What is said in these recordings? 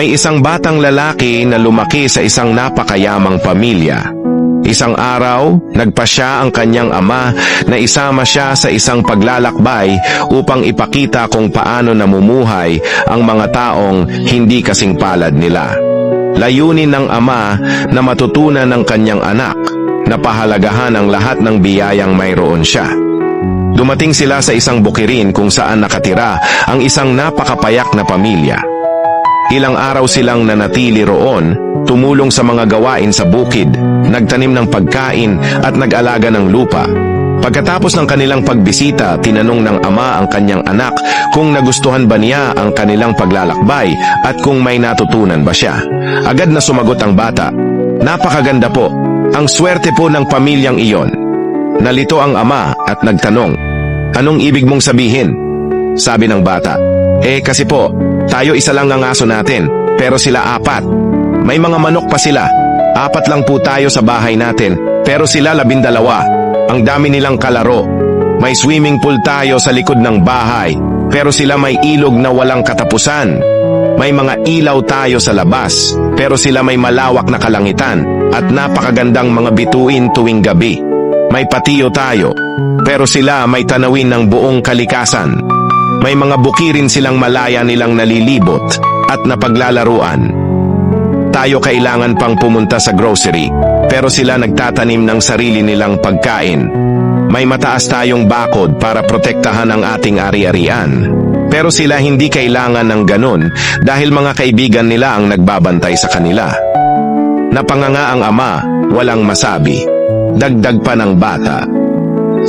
May isang batang lalaki na lumaki sa isang napakayamang pamilya. Isang araw, nagpasya ang kanyang ama na isama siya sa isang paglalakbay upang ipakita kung paano namumuhay ang mga taong hindi kasing palad nila. Layunin ng ama na matutunan ng kanyang anak na pahalagahan ang lahat ng biyayang mayroon siya. Dumating sila sa isang bukirin kung saan nakatira ang isang napakapayak na pamilya. Ilang araw silang nanatili roon, tumulong sa mga gawain sa bukid, nagtanim ng pagkain at nag-alaga ng lupa. Pagkatapos ng kanilang pagbisita, tinanong ng ama ang kanyang anak kung nagustuhan ba niya ang kanilang paglalakbay at kung may natutunan ba siya. Agad na sumagot ang bata, Napakaganda po, ang swerte po ng pamilyang iyon. Nalito ang ama at nagtanong, Anong ibig mong sabihin? Sabi ng bata, Eh kasi po, tayo isa lang ang aso natin, pero sila apat. May mga manok pa sila. Apat lang po tayo sa bahay natin, pero sila labindalawa. Ang dami nilang kalaro. May swimming pool tayo sa likod ng bahay, pero sila may ilog na walang katapusan. May mga ilaw tayo sa labas, pero sila may malawak na kalangitan at napakagandang mga bituin tuwing gabi. May patiyo tayo, pero sila may tanawin ng buong kalikasan. May mga bukirin silang malaya nilang nalilibot at napaglalaruan. Tayo kailangan pang pumunta sa grocery, pero sila nagtatanim ng sarili nilang pagkain. May mataas tayong bakod para protektahan ang ating ari-arian. Pero sila hindi kailangan ng ganun dahil mga kaibigan nila ang nagbabantay sa kanila. Napanganga ang ama, walang masabi. Dagdag pa ng bata.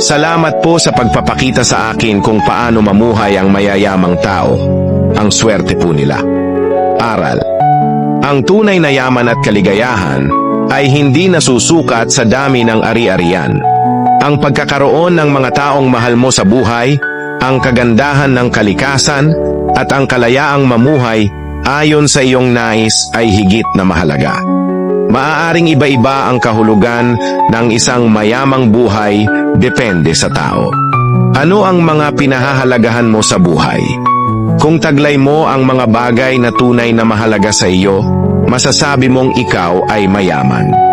Salamat po sa pagpapakita sa akin kung paano mamuhay ang mayayamang tao. Ang swerte po nila. Aral. Ang tunay na yaman at kaligayahan ay hindi nasusukat sa dami ng ari-arian. Ang pagkakaroon ng mga taong mahal mo sa buhay, ang kagandahan ng kalikasan, at ang kalayaang mamuhay ayon sa iyong nais ay higit na mahalaga. Maaaring iba-iba ang kahulugan ng isang mayamang buhay depende sa tao. Ano ang mga pinahahalagahan mo sa buhay? Kung taglay mo ang mga bagay na tunay na mahalaga sa iyo, masasabi mong ikaw ay mayaman.